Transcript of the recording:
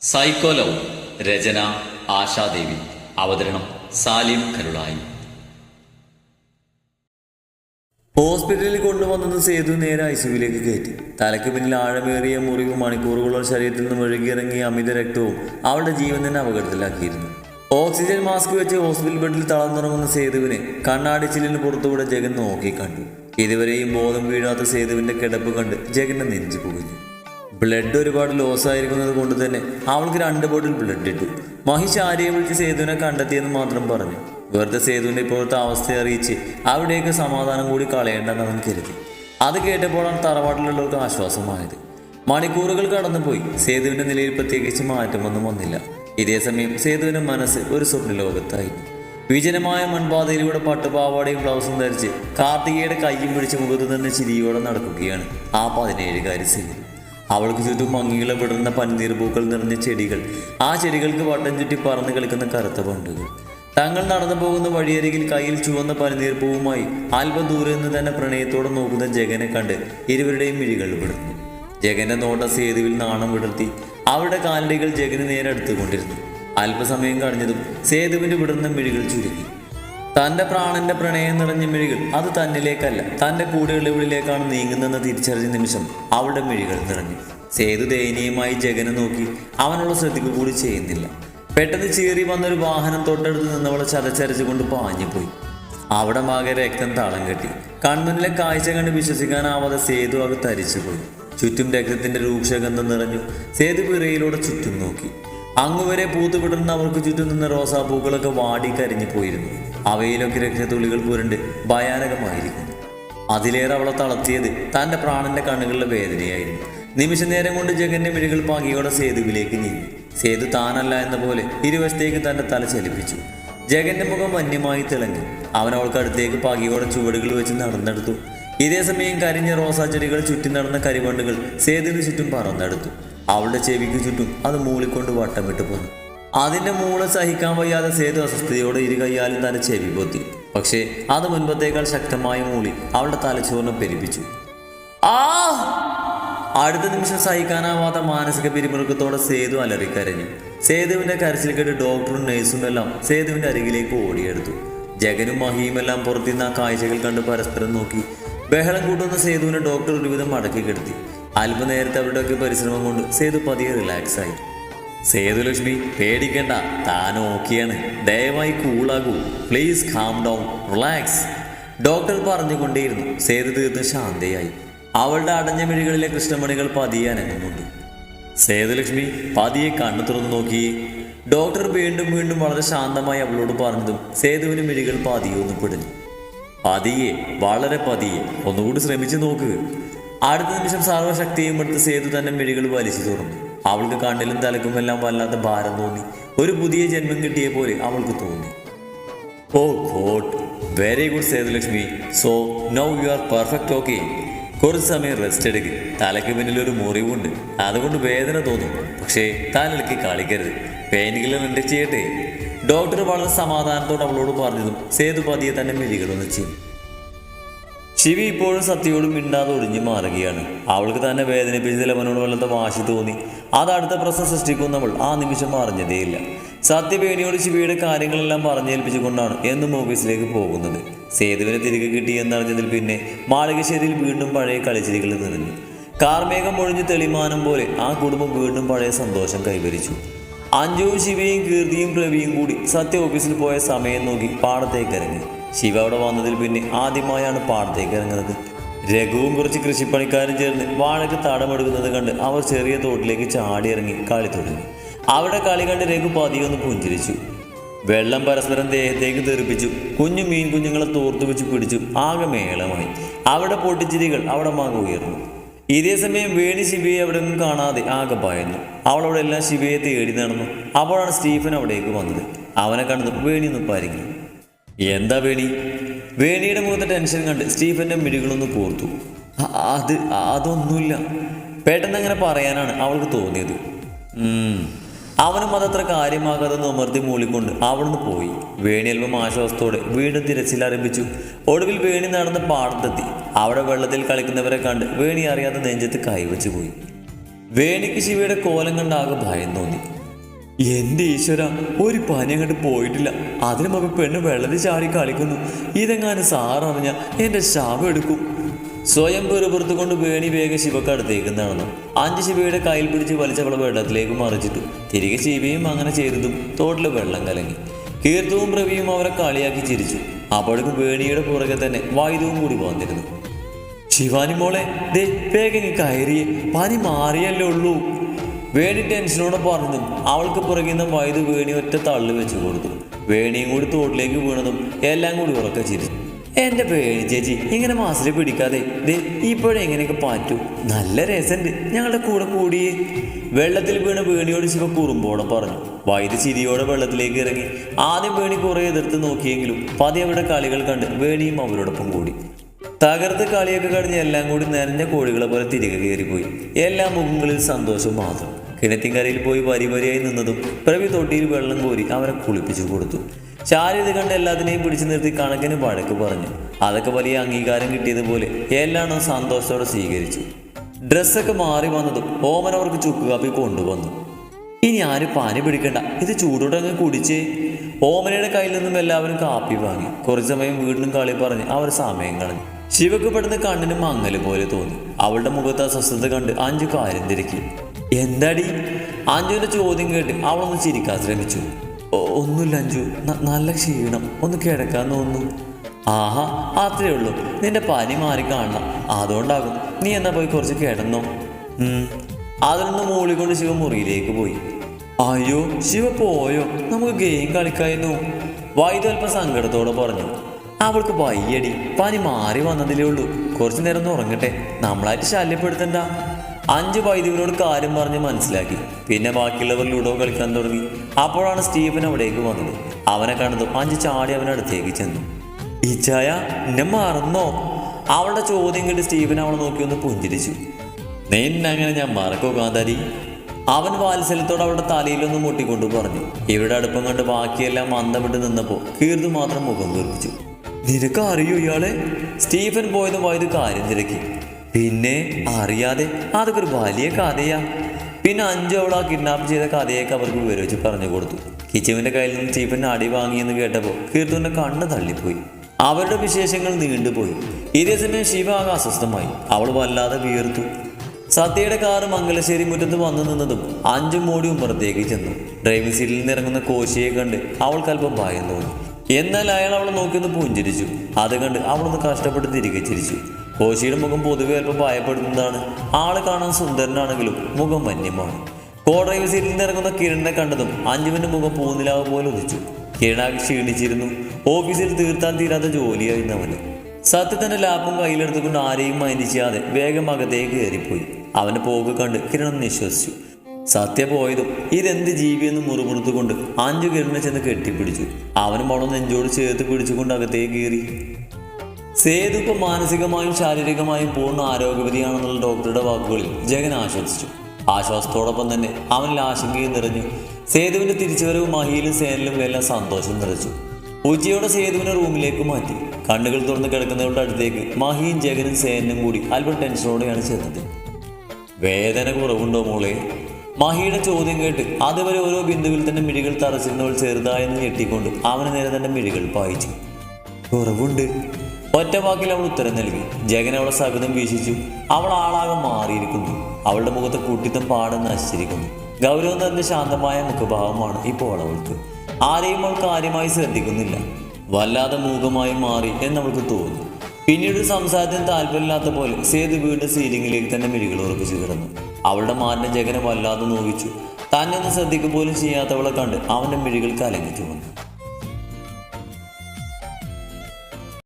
Psycho love രചന ആശാദേവി. അവതരണം സാലിം കരുളായി. ഹോസ്പിറ്റലിൽ കൊണ്ടുവന്നത് സേതു നേരെ ഐസിയുവിലേക്ക് കയറ്റി. തലയ്ക്ക് പിന്നിൽ ആഴമേറിയ മുറിവും മണിക്കൂറുകളോ ശരീരത്തിൽ നിന്ന് ഒഴുകിയിറങ്ങിയ അമിത രക്തവും അവളുടെ ജീവൻ തന്നെ അപകടത്തിലാക്കിയിരുന്നു. ഓക്സിജൻ മാസ്ക് വെച്ച് ഹോസ്പിറ്റൽ ബെഡിൽ തളർന്നുറങ്ങുന്ന സേതുവിനെ കണ്ണാടിച്ചിലിന് പുറത്തുകൂടെ ജഗൻ നോക്കി കണ്ടു. ഇതുവരെയും ബോധം വീഴാത്ത സേതുവിന്റെ കിടപ്പ് കണ്ട് ജഗന്റെ നെഞ്ചു പുകഞ്ഞു. ബ്ലഡ് ഒരുപാട് ലോസ് ആയിരിക്കുന്നത് കൊണ്ട് തന്നെ അവൾക്ക് രണ്ട് ബോട്ടിൽ ബ്ലഡ് ഇട്ടു. മഹിഷ് ആരെയും വിളിച്ച് സേതുവിനെ കണ്ടെത്തിയെന്ന് മാത്രം പറഞ്ഞു. വെറുതെ സേതുവിന്റെ ഇപ്പോഴത്തെ അവസ്ഥ അറിയിച്ച് അവിടേക്ക് സമാധാനം കൂടി കളയേണ്ടെന്ന് അവൻ കരുതി. അത് കേട്ടപ്പോഴാണ് തറവാട്ടിലുള്ളവർക്ക് ആശ്വാസമായത്. മണിക്കൂറുകൾ കടന്നുപോയി. സേതുവിന്റെ നിലയിൽ പ്രത്യേകിച്ച് മാറ്റമൊന്നും വന്നില്ല. ഇതേസമയം സേതുവിന്റെ മനസ്സ് ഒരു സ്വപ്ന ലോകത്തായിരുന്നു വിജനമായ മൺപാതയിലൂടെ പട്ടുപാവാടയും ബ്ലൗസും ധരിച്ച് കാർത്തികയുടെ കയ്യും പിടിച്ച് മുഖത്ത് തന്നെ ചിരിയോടെ നടക്കുകയാണ് ആ പതിനേഴുകാരി സേതു. അവൾക്ക് ചുറ്റും മങ്ങികളെ വിടുന്ന പന്നീർ പൂക്കൾ നിറഞ്ഞ ചെടികൾ. ആ ചെടികൾക്ക് വട്ടം ചുറ്റി പറന്ന് കളിക്കുന്ന കറുത്ത പണ്ടുകൾ. തങ്ങൾ നടന്നു പോകുന്ന വഴിയരികിൽ കയ്യിൽ ചുവന്ന പനിനീർ പൂവുമായി അല്പം ദൂരെ നിന്ന് തന്നെ പ്രണയത്തോടെ നോക്കുന്ന ജഗനെ കണ്ട് ഇരുവരുടെയും മിഴികൾ വിടുന്നു ജഗന്റെ നോട്ട സേതുവിൽ നാണം വിടർത്തി അവരുടെ കാലടികൾ ജഗന് നേരെ അടുത്തുകൊണ്ടിരുന്നു. അല്പസമയം കഴിഞ്ഞതും സേതുവിന്റെ വിടുന്ന മിഴികൾ ചുരുങ്ങി. തന്റെ പ്രാണന്റെ പ്രണയം നിറഞ്ഞ മിഴികൾ അത് തന്നിലേക്കല്ല തന്റെ കൂടെയുള്ളവരിലേക്കാണ് നീങ്ങുന്നതെന്ന് തിരിച്ചറിഞ്ഞ നിമിഷം അവളുടെ മിഴികൾ നിറഞ്ഞു. സേതു ദയനീയമായി ജഗനെ നോക്കി അവനുള്ള ശ്രദ്ധിക്കുക കൂടി ചെയ്യുന്നില്ല. പെട്ടെന്ന് ചീറി വന്നൊരു വാഹനം തൊട്ടടുത്ത് നിന്നവളെ ചതച്ചരച്ചുകൊണ്ട് പാഞ്ഞുപോയി. അവിടെ മാകെ രക്തം താളം കെട്ടി. കൺമുന്നിലെ കാഴ്ച കണ്ട് വിശ്വസിക്കാനാവാതെ സേതു അത് തരിച്ചുപോയി ചുറ്റും രക്തത്തിന്റെ രൂക്ഷഗന്ധം നിറഞ്ഞു. സേതു പിറയിലൂടെ ചുറ്റും നോക്കി. അങ്ങുവരെ പൂത്തുവിടുന്ന അവർക്ക് ചുറ്റും നിന്ന റോസാപ്പൂക്കളൊക്കെ വാടി കരിഞ്ഞു പോയിരുന്നു. അവയിലൊക്കെ രക്തത്തുള്ളികൾ പൂരണ്ട് ഭയാനകമായിരിക്കുന്നു. അതിലേറെ അവളെ തളർത്തിയത് തന്റെ പ്രാണന്റെ കണ്ണുകളിലെ വേദനയായിരുന്നു. നിമിഷ നേരം കൊണ്ട് ജഗന്റെ മിഴികൾ പാകിയോടെ സേതുവിലേക്ക് നീങ്ങി. സേതു താനല്ല എന്ന പോലെ ഇരുവശത്തേക്ക് തന്റെ തല ചലിപ്പിച്ചു. ജഗന്റെ മുഖം വന്യമായി തിളങ്ങി. അവൻ അവൾക്ക് അടുത്തേക്ക് പാകിയോടെ ചുവടുകൾ വെച്ച് നടന്നെടുത്തു. ഇതേ സമയം കരിഞ്ഞ റോസാ ചെടികൾ ചുറ്റി നടന്ന കരിവണ്ടുകൾ സേതുവിന് ചുറ്റും പറന്നെടുത്തു. അവളുടെ ചെവിക്ക് ചുറ്റും അത് മൂളിക്കൊണ്ട് വട്ടമിട്ട് പോന്നു. അതിന്റെ മൂൾ സഹിക്കാൻ വയ്യാതെ സേതു അസ്വസ്ഥതയോടെ ഇരു കൈയാലും തന്റെ ചെവി പൊത്തി. പക്ഷേ അത് മുൻപത്തേക്കാൾ ശക്തമായ മൂളി അവളുടെ തലച്ചോറിനെ പെരിപ്പിച്ചു. ആ! അടുത്ത നിമിഷം സഹിക്കാനാവാത്ത മാനസിക പിരിമുറുക്കത്തോടെ സേതു അലറിക്കരഞ്ഞു. സേതുവിന്റെ കരച്ചിൽ കേട്ട് ഡോക്ടറും നഴ്സും എല്ലാം സേതുവിന്റെ അരികിലേക്ക് ഓടിയെടുത്തു. ജഗനും മഹിയുമെല്ലാം പുറത്തുനിന്ന് ആ കാഴ്ചകൾ കണ്ട് പരസ്പരം നോക്കി. ബഹളം കൂട്ടുന്ന സേതുവിനെ ഡോക്ടർ ഒരുവിധം മടക്കി കിടത്തി. അല്പനേരത്തെ അവരുടെയൊക്കെ പരിശ്രമം കൊണ്ട് സേതു പതിയെ റിലാക്സ് ആയി സേതുലക്ഷ്മി പേടിക്കണ്ട താൻ ഓക്കെയാണ്. ദയവായി കൂളാകൂ. Please calm down relax doctor പറഞ്ഞുകൊണ്ടേയിരുന്നു. Sethu തീർന്ന് ശാന്തയായി. അവളുടെ അടഞ്ഞ മിഴികളിലെ കൃഷ്ണമണികൾ പതിയെ അനങ്ങുന്നുണ്ട്. സേതുലക്ഷ്മി പതിയെ കണ്ണു തുറന്നു നോക്കി. ഡോക്ടർ വീണ്ടും വീണ്ടും വളരെ ശാന്തമായി അവളോട് പറഞ്ഞതും സേതുവിന് മിഴികൾ പതിയെ ഒന്ന് പിടിഞ്ഞു. പതിയെ വളരെ പതിയെ. ഒന്നുകൂടി ശ്രമിച്ചു നോക്ക്. അടുത്ത നിമിഷം സർവശക്തിയും എടുത്ത് സേതു തന്നെ മിഴികൾ വലിച്ചു തുറന്നു. അവൾക്ക് കണ്ണിലും തലക്കുമെല്ലാം വല്ലാത്ത ഭാരം തോന്നി. ഒരു പുതിയ ജന്മം കിട്ടിയ പോലെ അവൾക്ക് തോന്നി. ഓ God. Very good Sethulakshmi. So now you are perfect okay കുറച്ച് സമയം റെസ്റ്റ് എടുക്ക്. തലയ്ക്ക് പിന്നിൽ ഒരു മുറിവുണ്ട്. അതുകൊണ്ട് വേദന തോന്നും. പക്ഷേ തലക്ക് കളിക്കരുത്. പെയിൻ കില്ലർ ചെയ്യട്ടെ. ഡോക്ടർ വളരെ സമാധാനത്തോടെ അവളോട് പറഞ്ഞതും സേതു പതിയെ തന്നെ മിഴികളൊന്ന് ചെയ്യും ശിവി ഇപ്പോഴും സത്യയോടും മിണ്ടാതെ ഒടിഞ്ഞു മാറുകയാണ്. അവൾക്ക് തന്നെ വേദനിപ്പിച്ച് ലവനോട് വല്ലാത്ത വാശി തോന്നി. അത് അടുത്ത പ്രശ്നം സൃഷ്ടിക്കുന്നവൾ ആ നിമിഷം അറിഞ്ഞതേയില്ല സത്യവേണിയോട് ശിവിയുടെ കാര്യങ്ങളെല്ലാം പറഞ്ഞേൽപ്പിച്ചുകൊണ്ടാണ് എന്നും ഓഫീസിലേക്ക് പോകുന്നത്. സേതുവിനെ തിരികെ കിട്ടി എന്നറിഞ്ഞതിൽ പിന്നെ മാളികശ്ശേരിയിൽ വീണ്ടും പഴയ കളിച്ചിരികൾ നിറഞ്ഞു. കാർമേഘം ഒഴിഞ്ഞ് തെളിമാനം പോലെ ആ കുടുംബം വീണ്ടും പഴയ സന്തോഷം കൈവരിച്ചു. അഞ്ജുവും ശിവയും കീർത്തിയും പ്രവിയും കൂടി സത്യ ഓഫീസിൽ പോയ സമയം നോക്കി പാടത്തേക്ക് ഇറങ്ങി. ശിവ അവിടെ വന്നതിൽ പിന്നെ ആദ്യമായാണ് പാടത്തേക്ക് ഇറങ്ങുന്നത്. രഘുവും കുറച്ച് കൃഷിപ്പണിക്കാരും ചേർന്ന് വാഴയ്ക്ക് തടമെടുക്കുന്നത് കണ്ട് അവർ ചെറിയ തോട്ടിലേക്ക് ചാടി ഇറങ്ങി കളി തുടങ്ങി. അവിടെ കളി കണ്ട് രഘു പതിയൊന്ന് പുഞ്ചിരിച്ചു. വെള്ളം പരസ്പരം ദേഹത്തേക്ക് തെറിപ്പിച്ചു. കുഞ്ഞു മീൻ കുഞ്ഞുങ്ങളെ തോർത്തു വെച്ച് പിടിച്ചു. ആകെ മേളമായി. അവിടെ പൊട്ടിച്ചിരികൾ അവിടെ മാകെ ഉയർന്നു. ഇതേ സമയം വേണി ശിവയെ അവിടെ നിന്നും കാണാതെ ആകെ ഭയന്നു. അവളവിടെ എല്ലാം ശിവയെ തേടി നടന്നു. അപ്പോഴാണ് സ്റ്റീഫൻ അവിടേക്ക് വന്നത്. അവനെ കണ്ടത് വേണി ഒന്ന് പരിങ്ങി. എന്താ വേണി? വേണിയുടെ മുഖത്തെ ടെൻഷൻ കണ്ട് സ്റ്റീഫന്റെ മിഴികളൊന്ന് കോർത്തു. "അ- അത് അതൊന്നുമില്ല. പെട്ടെന്ന് അങ്ങനെ പറയാനാണ് അവൾക്ക് തോന്നിയത്. അവനും അതത്ര കാര്യമാകാതെ നൊമർത്തി മൂളിക്കൊണ്ട് അവിടുന്ന് പോയി. വേണി അല്പം ആശ്വാസത്തോടെ വീണ്ടും തിരച്ചിലാരംഭിച്ചു ഒടുവിൽ വേണി നടന്ന് പാടത്തെത്തി. അവിടെ വെള്ളത്തിൽ കളിക്കുന്നവരെ കണ്ട് വേണി അറിയാതെ നെഞ്ചത്ത് കൈവച്ചു പോയി. വേണിക്ക് ശിവയുടെ കോലം കണ്ട് ആകെ ഭയം തോന്നി. എന്റെ ഈശ്വര ഒരു പനി അങ്ങോട്ട് പോയിട്ടില്ല. അതിനു മുമ്പ് പെണ്ണ് വെള്ളത്തിൽ ചാടി കളിക്കുന്നു. ഇതെങ്ങാനും സാററിഞ്ഞ എന്റെ ശാപം എടുക്കും. സ്വയം പെറുപുറത്ത് കൊണ്ട് വേണി വേഗം ശിവക്ക് അടുത്തേക്ക് നടന്നു അഞ്ച് ശിവയുടെ കയ്യിൽ പിടിച്ച് വലിച്ചവളെ വെള്ളത്തിലേക്ക് മറിച്ചിട്ടു. തിരികെ ശിവയും അങ്ങനെ ചെയ്തതും തോട്ടിലെ വെള്ളം കലങ്ങി. കീർത്തവും പ്രവിയും അവരെ കളിയാക്കി ചിരിച്ചു. അപ്പോഴേക്കും വേണിയുടെ പുറകെ തന്നെ വൈദ്യവും കൂടി വന്നിരുന്നു. ശിവാനി മോളെ ദേ വേഗം കയറി കയറിയേ. പനി മാറിയല്ലേ ഉള്ളൂ. വേണി ടെൻഷനോടെ പറഞ്ഞു അവൾക്ക് പുറകിൽ നിന്നും വൈദ്യു വേണി ഒറ്റ തള്ളി വെച്ച് കൊടുത്തു. വേണിയും കൂടി തോട്ടിലേക്ക് വീണതും എല്ലാം കൂടി ഉറക്ക ചിരിച്ചു. എന്റെ പേര് ചേച്ചി ഇങ്ങനെ മാസിൽ പിടിക്കാതെ ദേ ഇപ്പോഴും എങ്ങനെയൊക്കെ പാറ്റു. നല്ല രസമുണ്ട് ഞങ്ങളുടെ കൂടെ കൂടി. വെള്ളത്തിൽ വീണ വേണിയോട് ശിവ കുറുമ്പോടെ പറഞ്ഞു. വൈദ്യ ചിരിയോടെ വെള്ളത്തിലേക്ക് ഇറങ്ങി. ആദ്യം വേണി കുറെ എതിർത്ത് നോക്കിയെങ്കിലും പതി അവരുടെ കളികൾ കണ്ട് വേണിയും അവരോടൊപ്പം കൂടി. തകർത്ത് കളിയൊക്കെ കഴിഞ്ഞ് എല്ലാം കൂടി നിറഞ്ഞ കോഴികളെ പോലെ തിരികെ കയറിപ്പോയി. എല്ലാ മുഖങ്ങളിൽ സന്തോഷം മാത്രം. കിണറ്റിൻകരയിൽ പോയി വരിവരിയായി നിന്നതും പ്രവി തൊട്ടിയിൽ വെള്ളം കോരി അവരെ കുളിപ്പിച്ചു കൊടുത്തു. ചാരി ഇത് കണ്ട് എല്ലാത്തിനെയും പിടിച്ചു നിർത്തി കണക്കിന് വഴക്ക് പറഞ്ഞു. അതൊക്കെ വലിയ അംഗീകാരം കിട്ടിയതുപോലെ എല്ലാം സന്തോഷത്തോടെ സ്വീകരിച്ചു. ഡ്രസ്സൊക്കെ മാറി വന്നതും ഓമൻ അവർക്ക് ചുക്ക് കാപ്പി കൊണ്ടുവന്നു. ഇനി ആരും പാനി പിടിക്കണ്ട. ഇത് ചൂടോടെ അങ്ങ് കുടിച്ചേ. ഓമനയുടെ കയ്യിൽ നിന്നും എല്ലാവരും കാപ്പി വാങ്ങി. കുറച്ചു സമയം വീണ്ടും കളി പറഞ്ഞ് അവർ സമയം കളഞ്ഞു. ശിവക്ക് പെടുന്ന കണ്ണിന് മങ്ങൽ പോലെ തോന്നി. അവളുടെ മുഖത്ത് അസ്വസ്ഥത കണ്ട് അഞ്ചു കാര്യം തിരക്കി. എന്താടി? അഞ്ജുവിന്റെ ചോദ്യം കേട്ട് അവളൊന്ന് ചിരിക്കാൻ ശ്രമിച്ചു. "ഒ- ഒന്നുമില്ല അഞ്ജു. നല്ല ക്ഷീണം. ഒന്ന് കിടക്കാൻ തോന്നുന്നു. ആഹാ അത്രേ ഉള്ളൂ. നിന്റെ പനി മാറി കാണണം. അതുകൊണ്ടാകും നീ എന്നാ പോയി കുറച്ച് കിടന്നോ? നിന്ന് മൂളിക്കൊണ്ട് ശിവ മുറിയിലേക്ക് പോയി. അയ്യോ ശിവ പോയോ? നമുക്ക് ഗെയിം കളിക്കായിരുന്നു. വൈദ്യു സങ്കടത്തോടെ പറഞ്ഞു. അവൾക്ക് വയ്യടി. പനി മാറി വന്നതിലേ ഉള്ളൂ. കുറച്ചു നേരം ഒന്ന് ഉറങ്ങട്ടെ. നമ്മളായിട്ട് ശല്യപ്പെടുത്തണ്ട. അഞ്ച് വൈദ്യുവിനോട് കാര്യം പറഞ്ഞ് മനസ്സിലാക്കി. പിന്നെ ബാക്കിയുള്ളവർ ലുഡോ കളിക്കാൻ തുടങ്ങി. അപ്പോഴാണ് സ്റ്റീഫൻ അവിടേക്ക് വന്നത്. അവനെ കണ്ടതും അഞ്ച് ചാടി അവനടുത്തേക്ക് ചെന്നു. ഇച്ചായ എന്നെ മറന്നോ? അവളുടെ ചോദ്യം കേട്ട് സ്റ്റീഫൻ അവളെ നോക്കി ഒന്ന് പുഞ്ചിരിച്ചു. നിന്നങ്ങനെ ഞാൻ മറക്കോ കാന്താരി അവൻ വാത്സല്യത്തോടെ അവളുടെ തലയിലൊന്ന് മുട്ടിക്കൊണ്ട് പറഞ്ഞു. ഇവിടെ അടുപ്പം കണ്ട് ബാക്കിയെല്ലാം മന്ദപ്പെട്ട് നിന്നപ്പോൾ കീർത്തു മാത്രം മുഖം വീർപ്പിച്ചു നിനക്ക് അറിയൂ ഇയാളെ? സ്റ്റീഫൻ പോയത് പോയത് കാര്യം തിരക്കി. പിന്നെ അറിയാതെ അതൊക്കെ ഒരു വലിയ കഥയാ. പിന്നെ അഞ്ചോള കിഡ്നാപ്പ് ചെയ്ത കഥയൊക്കെ അവർക്ക് വിവരിച്ച് പറഞ്ഞു കൊടുത്തു. കിച്ചുവിന്റെ കയ്യിൽ നിന്ന് സ്റ്റീഫൻ അടി വാങ്ങിയെന്ന് കേട്ടപ്പോൾ കീർത്തുവിന്റെ കണ്ണ് തള്ളിപ്പോയി. അവരുടെ വിശേഷങ്ങൾ നീണ്ടുപോയി. ഇതേ സമയം ശിവ ആകെ അസ്വസ്ഥമായി. അവൾ വല്ലാതെ വീർത്തു സത്യയുടെ കാറ് മംഗലശ്ശേരി മുറ്റത്ത് വന്നു നിന്നതും അഞ്ചും മോടി ഉമ്മറത്തേക്ക് ചെന്നു. ഡ്രൈവിംഗ് സീറ്റിൽ നിന്ന് ഇറങ്ങുന്ന കോശിയെ കണ്ട് അവൾക്ക് അല്പം ഭയം തോന്നി. എന്നാൽ അയാൾ അവളെ നോക്കിയൊന്ന് പുഞ്ചിരിച്ചു. അത് കണ്ട് അവളൊന്ന് കഷ്ടപ്പെട്ട് തിരികെ ചിരിച്ചു. കോശിയുടെ മുഖം പൊതുവെ അല്പം ഭയപ്പെടുന്നതാണ്. ആൾ കാണാൻ സുന്ദരനാണെങ്കിലും മുഖം വന്യമാണ്. കോ സീറ്റിൽ നിന്ന് ഇറങ്ങുന്ന കിരണിനെ കണ്ടതും അഞ്ജുവിന്റെ മുഖം പൂന്നിലാവ് പോലെ ഉദിച്ചു. കിരണാകി ക്ഷീണിച്ചിരുന്നു. ഓഫീസിൽ തീർത്താൻ തീരാത്ത ജോലിയായിരുന്നു അവന്. സത്യത്തിന്റെ ലാപ്പും കയ്യിലെടുത്തുകൊണ്ട് ആരെയും ചെയ്യാതെ വേഗം അകത്തേക്ക് കയറിപ്പോയി. അവന്റെ പോക്ക് കണ്ട് കിരണൻ നിശ്വസിച്ചു സത്യ പോയതും ഇതെന്ത് ജീവിയെന്ന് മുറുമുറുത്തുകൊണ്ട് അഞ്ചു കിരണിനെ ചെന്ന് കെട്ടിപ്പിടിച്ചു. അവനും അവളെ നെഞ്ചോട് ചേർത്ത് പിടിച്ചുകൊണ്ട് അകത്തേക്ക് കയറി. സേതു ഇപ്പൊ മാനസികമായും ശാരീരികമായും പൂർണ ആരോഗ്യവതിയാണെന്നുള്ള ഡോക്ടറുടെ വാക്കുകളിൽ ജഗൻ ആശ്വസിച്ചു. ആശ്വാസത്തോടൊപ്പം തന്നെ അവനിൽ ആശങ്കയും നിറഞ്ഞു. സേതുവിന്റെ തിരിച്ചുവരവ് മഹിയിലും സേനലും എല്ലാം സന്തോഷം നിറച്ചു. ഉച്ചയോടെ സേതുവിനെ റൂമിലേക്ക് മാറ്റി. കണ്ണുകൾ തുറന്ന് കിടക്കുന്നവരുടെ അടുത്തേക്ക് മഹിയും ജഗനും സേനനും കൂടി അല്പം ടെൻഷനോടെയാണ് ചെന്നത്. വേദന കുറവുണ്ടോ മോളെ? മഹിയുടെ ചോദ്യം കേട്ട് അതുവരെ ഓരോ ബിന്ദുവിൽ തന്നെ മിഴികൾ തറച്ചിരുന്നവൾ ചെറുതായെന്ന് ഞെട്ടിക്കൊണ്ട് അവന് നേരെ തന്നെ മിഴികൾ പായിച്ചു. കുറവുണ്ട്. ഒറ്റ വാക്കിൽ അവൾ ഉത്തരം നൽകി. ജഗൻ അവളെ സകതം വീശിച്ചു അവൾ ആളാകെ മാറിയിരിക്കുന്നു. അവളുടെ മുഖത്ത് കൂട്ടിത്തം പാടെന്ന് നശിച്ചിരിക്കുന്നു ഗൗരവം തന്നെ ശാന്തമായ മുഖഭാവമാണ് ഇപ്പോൾ അവൾക്ക്. ആരെയും അവൾ കാര്യമായി ശ്രദ്ധിക്കുന്നില്ല. വല്ലാതെ മൂകമായി മാറി എന്നവൾക്ക് തോന്നി. പിന്നീട് സംസാരത്തിന് താല്പര്യമില്ലാത്ത പോലെ സേതു വീണ്ടും സീലിംഗിലേക്ക് തന്നെ മിഴികൾ ഉറപ്പിച്ചു കിടന്നു. അവളുടെ മാറിന്റെ ജഗനെ വല്ലാതെ നോവിച്ചു. തന്നെ ഒന്ന് ശ്രദ്ധിക്കുക പോലും ചെയ്യാത്തവളെ കണ്ട് അവന്റെ മിഴികൾ കലങ്ങിച്ചു വന്നു